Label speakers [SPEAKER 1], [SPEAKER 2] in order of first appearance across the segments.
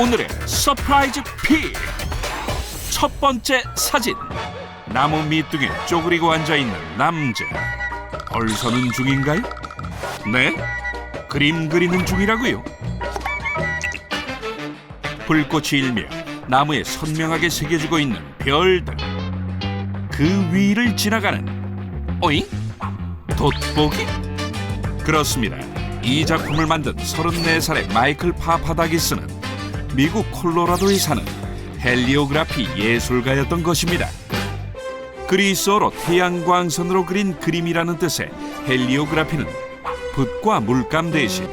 [SPEAKER 1] 오늘의 서프라이즈 픽! 첫 번째 사진. 나무 밑둥에 쪼그리고 앉아 있는 남자. 벌 서는 중인가요? 네? 그림 그리는 중이라고요? 불꽃이 일며 나무에 선명하게 새겨지고 있는 별들. 그 위를 지나가는 어잉? 돋보기? 그렇습니다. 이 작품을 만든 34살의 마이클 파파다기스는 미국 콜로라도에 사는 헬리오그라피 예술가였던 것입니다. 그리스어로 태양광선으로 그린 그림이라는 뜻의 헬리오그라피는 붓과 물감 대신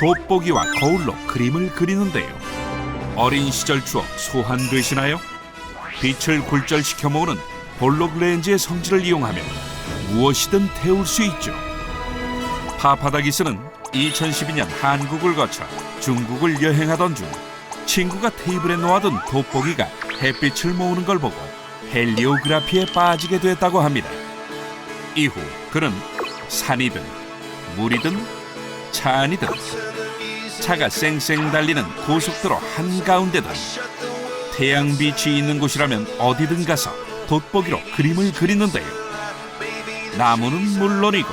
[SPEAKER 1] 돋보기와 거울로 그림을 그리는데요. 어린 시절 추억 소환되시나요? 빛을 굴절시켜 모으는 볼록 렌즈의 성질을 이용하면 무엇이든 태울 수 있죠. 파파다기스는 2012년 한국을 거쳐 중국을 여행하던 중 친구가 테이블에 놓아둔 돋보기가 햇빛을 모으는 걸 보고 헬리오그라피에 빠지게 됐다고 합니다. 이후 그는 산이든 물이든 차 안이든 차가 쌩쌩 달리는 고속도로 한가운데든 태양빛이 있는 곳이라면 어디든 가서 돋보기로 그림을 그리는데요. 나무는 물론이고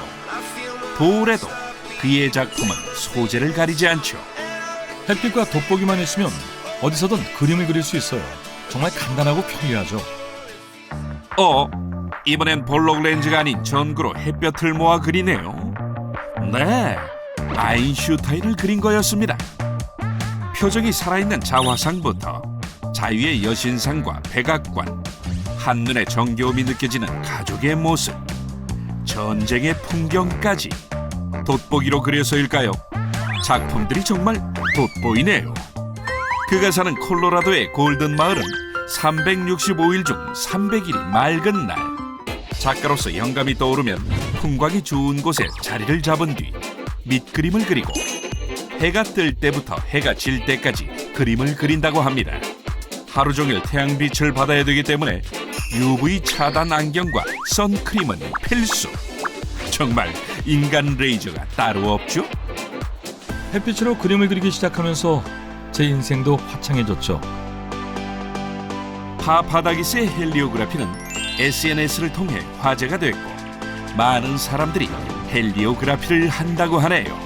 [SPEAKER 1] 돌에도 그의 작품은 소재를 가리지 않죠.
[SPEAKER 2] 햇빛과 돋보기만 있으면 어디서든 그림을 그릴 수 있어요. 정말 간단하고 편리하죠.
[SPEAKER 1] 어, 이번엔 볼록 렌즈가 아닌 전구로 햇볕을 모아 그리네요. 네, 아인슈타인을 그린 거였습니다. 표정이 살아있는 자화상부터 자유의 여신상과 백악관, 한눈에 정겨움이 느껴지는 가족의 모습, 전쟁의 풍경까지 돋보기로 그려서일까요? 작품들이 정말 돋보이네요. 그가 사는 콜로라도의 골든 마을은 365일 중 300일이 맑은 날. 작가로서 영감이 떠오르면 풍광이 좋은 곳에 자리를 잡은 뒤 밑그림을 그리고 해가 뜰 때부터 해가 질 때까지 그림을 그린다고 합니다. 하루 종일 태양빛을 받아야 되기 때문에 UV 차단 안경과 선크림은 필수. 정말 인간 레이저가 따로 없죠?
[SPEAKER 2] 햇빛으로 그림을 그리기 시작하면서 제 인생도 화창해졌죠.
[SPEAKER 1] 파파다기스의 헬리오그라피는 SNS를 통해 화제가 됐고 많은 사람들이 헬리오그라피를 한다고 하네요.